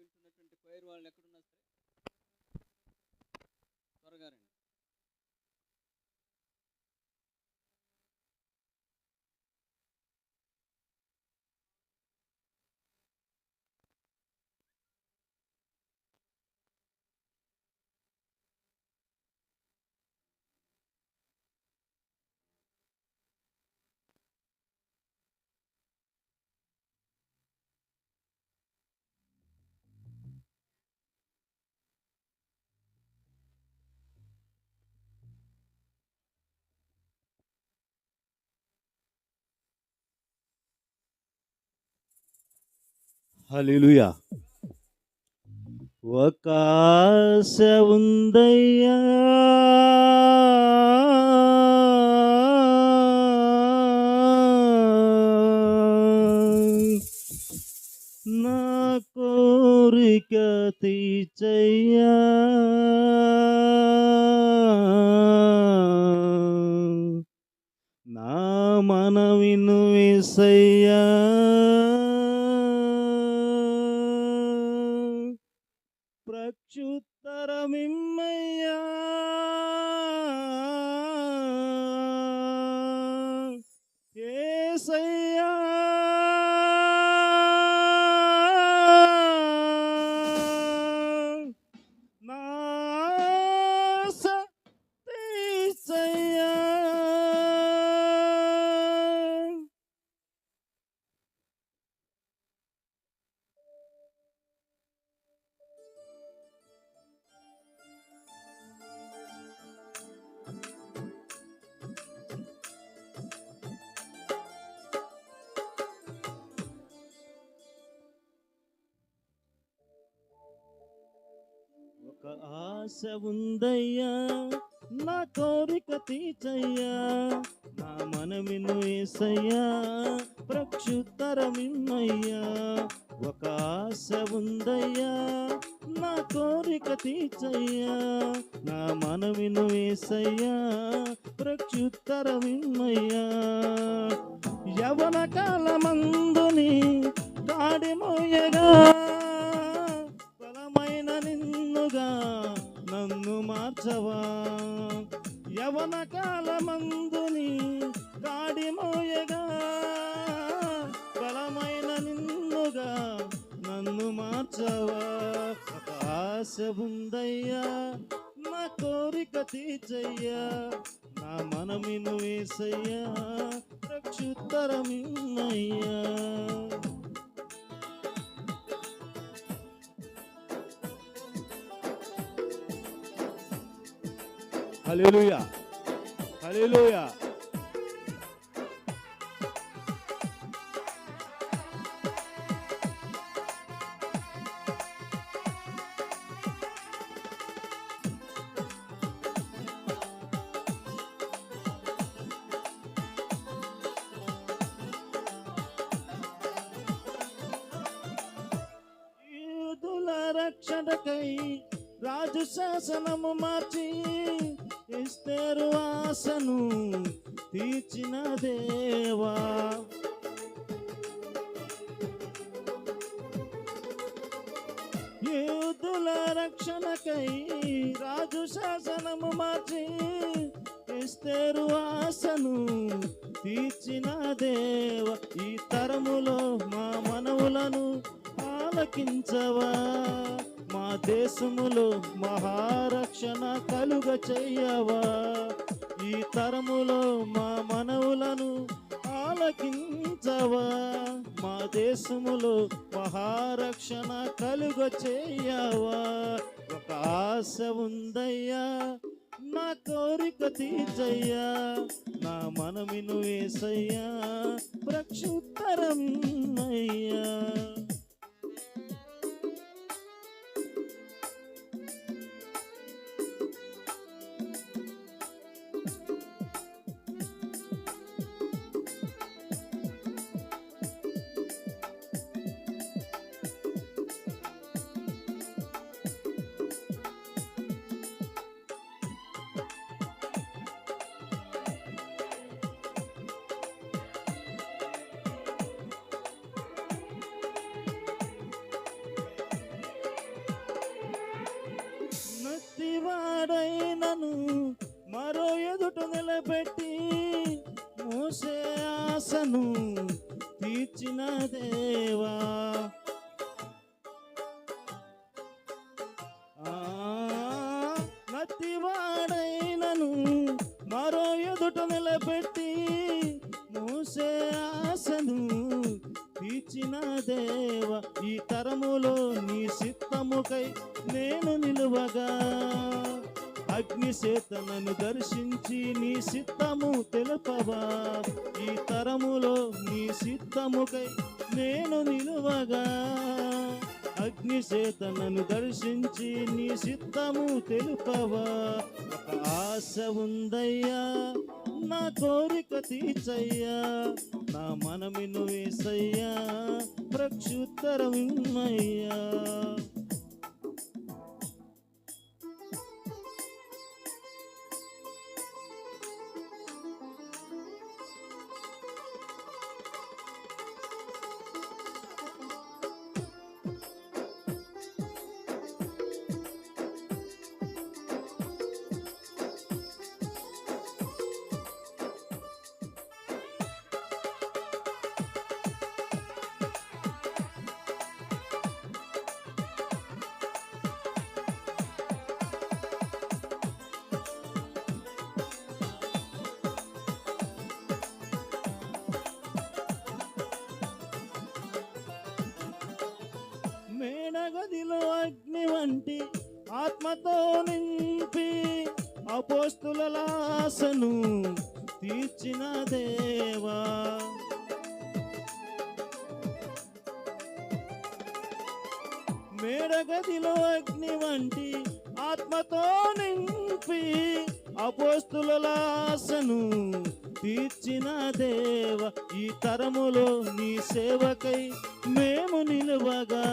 వెళ్తున్నటువంటి పైరు వాళ్ళు ఎక్కడున్నా సరే హల్లెలూయా ఒక ఆశ ఉందయ్యా నా కోరిక తీచయ్యా నా మనవిను వేసయ్యా. ఏసయ్యా ఆశ ఉందయ్యా నా కోరిక తీచయ్యా నా మనమిను ఏసయ్యా ప్రక్షుత్తరమిమ్మయ్యా ఒక ఆశ ఉందయ్యా నా కోరిక తీచయ్యా నా మనమిను ఏసయ్యా ప్రక్షుత్తరమిమ్మయ్యా యవన కాలమందుని కాడిమోయగా మోయగా మార్చవా యవన కాలమందుని కాడిమోయగా బలమైన నిన్నుగా నన్ను మార్చవా ఆశ ఉందయ్యా నా కోరిక తీర్చయ్యా నా మనమిను వేసయ్యా రక్షుత్తరమిన్నయ్యా. హలేలుయా హలేలుయా రక్షణకై రాజు శాసనము మార్చి ఇస్తారు ఆశను తీర్చిన దేవా. యూదుల రక్షణకై రాజు శాసనము మార్చి ఇస్తారు ఆశను తీర్చిన దేవ. ఈ తరములో మా మనవులను ఆలకించవా? దేశములో మహారక్షణ కలుగ చెయ్యవా? ఈ తరములో మా మనవులను ఆలకించవా? మా దేశములో మహారక్షణ కలుగ చెయ్యవా? ఒక ఆశ ఉందయ్యా నా కోరిక తీర్చయ్యా నా మనమిను వేసయ్యా ప్రక్షుత్తరం అయ్యా నత్తివాడైనను మరో ఎదుట నిలబెట్టి మూసే ఆశను తీర్చిన దేవా. ఆ, నత్తివాడైనను మరో ఎదుట నిలబెట్టి మూసే ఆశను తీర్చిన దేవ. ఈ తరములో నీ సిద్ధముకై నేను నిలువగా అగ్ని దర్శించి నీ సిద్ధము తెలుపవా? ఈ తరములో నీ సిద్ధముకై నేను నిలువగా. అగ్ని దర్శించి నీ సిద్ధము తెలుపవా? ఆశ ఉందయ్యా నా కోరిక తీర్చయ్యా నా మనమిను వేసయ్యా ప్రక్షుత్తరమిమ్మయ్యా అగ్ని ఆత్మతో నింపి అపోస్తుల లాసను తీర్చిన దేవా. మేడగదిలో అగ్ని వంటి ఆత్మతో నింపి అపోస్తుల లాసను తీర్చిన దేవ. ఈ తరములో నీ సేవకై మేము నిలువగా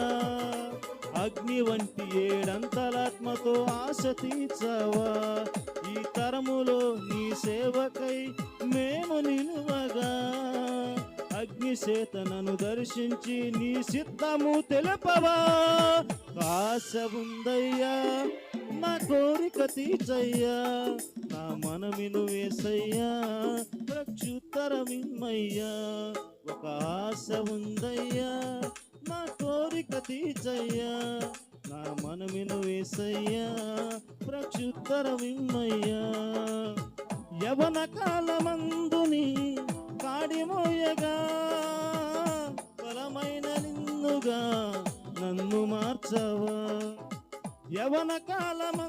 అగ్ని వంటి ఏడంతలాత్మతో ఆశ తీర్చవా? ఈ తరములో నీ సేవకై మేము నిలువగా. అగ్ని చేతనను దర్శించి నీ సిద్ధము తెలుపవా? ఆశ ఉందయ్యా నా కోరిక తీర్చయ్యా. నా మనమిను వేసయ్యా ప్రత్యుత్తరమిమ్మయ్యా. ఒక ఆశ ఉందయ్యా కోరిక తీర్చయ్యా నా మనమిను వేసయ్యా ప్రక్షుత్తరమిమ్మయ్యా